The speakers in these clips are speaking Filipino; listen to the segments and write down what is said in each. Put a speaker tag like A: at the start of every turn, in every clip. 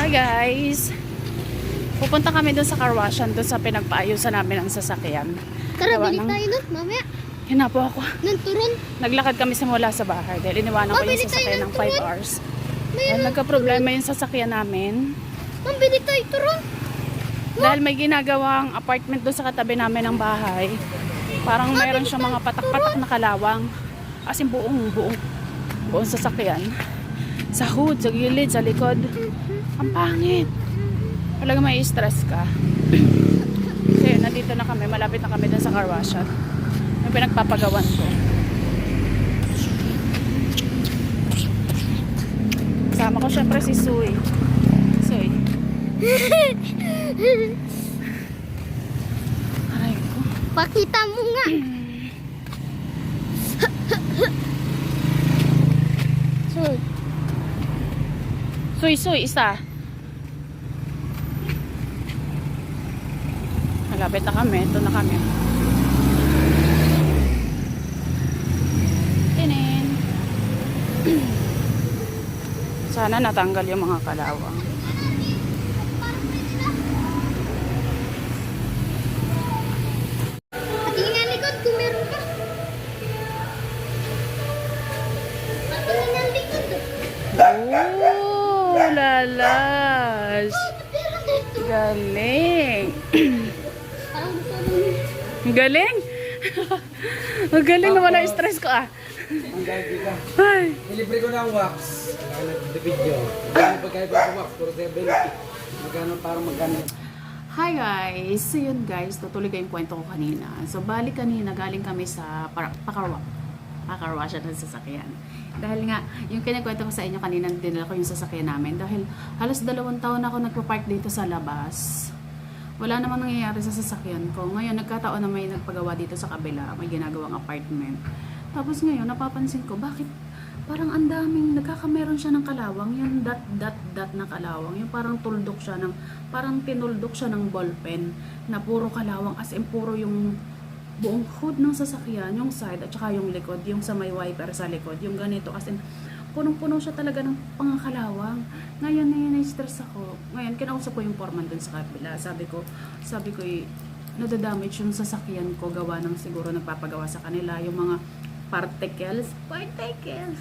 A: Hi guys! Pupunta kami doon sa car washan, doon sa pinagpaayusan namin ang sasakyan.
B: Tara,
A: Gawa
B: bili
A: ng-
B: tayo nun, mamaya.
A: Hinapo ako.
B: Ng turon.
A: Naglakad kami simula sa bahay dahil iniwanan ko yung sasakyan
B: ng
A: ng 5
B: turon.
A: hours.
B: May
A: Dahil nagka-problema yung sasakyan namin.
B: Ma'am, bili tayo turon.
A: Dahil may ginagawang apartment doon sa katabi namin ng bahay. Parang mayroon siyang mga patak-patak na kalawang. As in buong, buong, buong sasakyan. Sa hood, sa gilid, sa likod. Ang pangit. Talaga may stress ka. Kasi nandito na kami, malapit na kami doon sa car wash shop. Yung pinagpapagawan ko. Kasama ko syempre si Sui. Sui. Aray ko.
B: Pakita mo nga.
A: Sui. Sui, Sui, isa. Malapit na kami. Ito na kami. Tinin. Sana natanggal yung mga kalawang. Oh, lalas.
B: Dito.
A: Galing.
B: Mo.
A: Galing. Ang galing naman ang stress ko ah.
C: Ang gagi ka.
A: Ay.
C: Nilibre ko ng wax. Kaya nag-video. Ano pagkaya ko wax? Puro 70. Magkano parang magkano.
A: Hi guys! So yun guys, tutuloy ko yung kwento ko kanina. So balik kanina, galing kami sa para, pakarwa, pakarwashan ng sasakyan. Dahil nga, yung kinakwento ko sa inyo kanina, dinala ko yung sasakyan namin. Dahil halos dalawang taon ako nagpa-park dito sa labas. Wala namang nangyayari sa sasakyan ko. Ngayon, nagkataon na may nagpagawa dito sa kabila. May ginagawang apartment. Tapos ngayon, napapansin ko, bakit parang ang daming, nagkakameron siya ng kalawang, yung dot, dot, dot na kalawang, yung parang tuldok siya ng, parang tinuldok siya ng ballpen, na puro kalawang, as in puro yung buong hood ng sasakyan, yung side, at saka yung likod, yung sa may wiper sa likod, yung ganito, as in, punong-puno siya talaga ng pangakalawang. Ngayon na yun, na-stress ako. Ngayon, kinausap ko yung foreman dun sa kabila. Sabi ko, sabi ko, eh, nadadamage yung sasakyan ko, gawa ng siguro nagpapagawa sa kanila, yung mga particles, particles.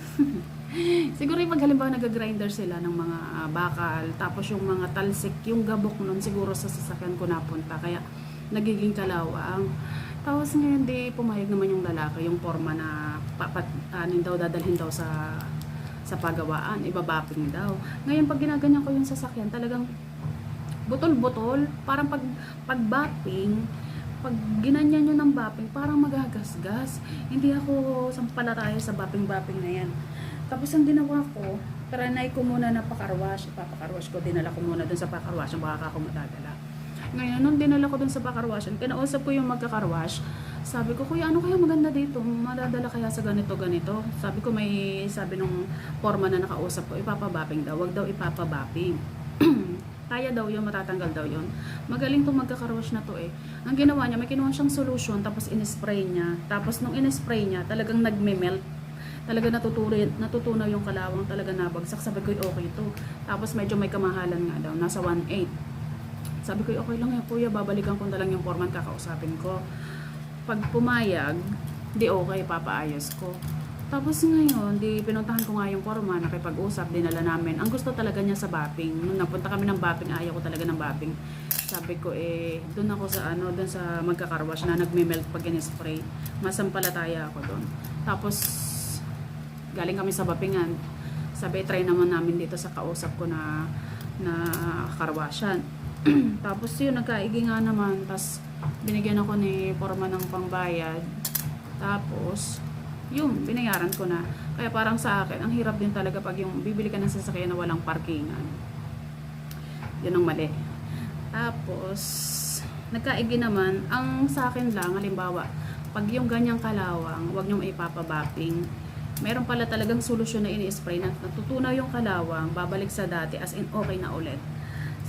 A: siguro yung pag halimbawa nag-grinder sila ng mga ah, bakal, tapos yung mga talsik, yung gabok nun siguro sa sasakyan ko napunta, kaya nagiging kalawang. Tapos ngayon di pumayag naman yung lalaki, yung forma na papat, anin daw, dadalhin daw sa sa pagawaan, ibabaping daw. Ngayon pag ginaganyan ko yung sasakyan, talagang butol-butol, parang pag pag-bapping, pag ginanyan nyo ng bapping, parang magagasgas. Hindi ako sampalataya sa bapping-bapping na yan. Tapos ang ginawa ko, taranay ko muna na pakarwash. Ipapakarwash ko, dinala ko muna dun sa pakarwash, baka ako matagala. Ngayon, nung dinala ko dun sa pakarwash, kinausap ko yung magkakarwash, sabi ko, kuya, ano kaya maganda dito? Madadala kaya sa ganito, ganito? Sabi ko, may sabi nung forma na nakausap ko, ipapabapping daw. Wag daw ipapabapping. kaya daw yun, matatanggal daw yun. Magaling tong magkakarwash na to eh. Ang ginawa niya, may kinuha siyang solution, tapos in-spray niya. Tapos nung in-spray niya, talagang nagme-melt. Talaga natutunaw, natutunaw yung kalawang, talaga nabagsak. Sabi ko, okay to. Tapos medyo may kamahalan nga daw, nasa 1.8. Sabi ko, okay lang yan kuya, babalikan ko na lang yung foreman, kakausapin ko. Pag pumayag, di okay, papaayos ko. Tapos ngayon, di pinuntahan ko nga yung foreman, nakipag-usap, dinala namin. Ang gusto talaga niya sa bapping. Nung napunta kami ng bapping, ayaw ko talaga ng bapping. Sabi ko, eh, doon ako sa ano, doon sa magkakarwash na nagme-melt pag in-spray. Masampalataya ako doon. Tapos, galing kami sa bapingan. Sabi, try naman namin dito sa kausap ko na na karwasyan. Tapos yun, nagkaigi nga naman. Tapos binigyan ako ni Forma ng pangbayad. Tapos, yun, binayaran ko na. Kaya parang sa akin, ang hirap din talaga pag yung bibili ka ng sasakyan na walang parkingan. Yun ang mali. Tapos, nagkaigi naman, ang sa akin lang, halimbawa, pag yung ganyang kalawang, huwag nyo ipapabapping. Meron pala talagang solusyon na ini-spray na natutunaw yung kalawang, babalik sa dati, as in okay na ulit.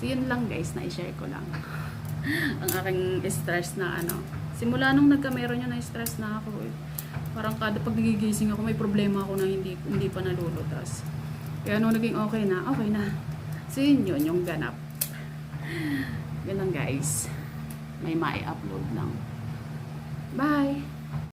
A: So yun lang guys, na-share ko lang. ang aking stress na ano. Simula nung nagka-meron yun, na-stress na ako eh. Parang kada pag nagigising ako, may problema ako na hindi, hindi pa nalulutas. Kaya nung naging okay na, okay na. So yun yun, yung ganap. Ganun guys. May mai-upload lang.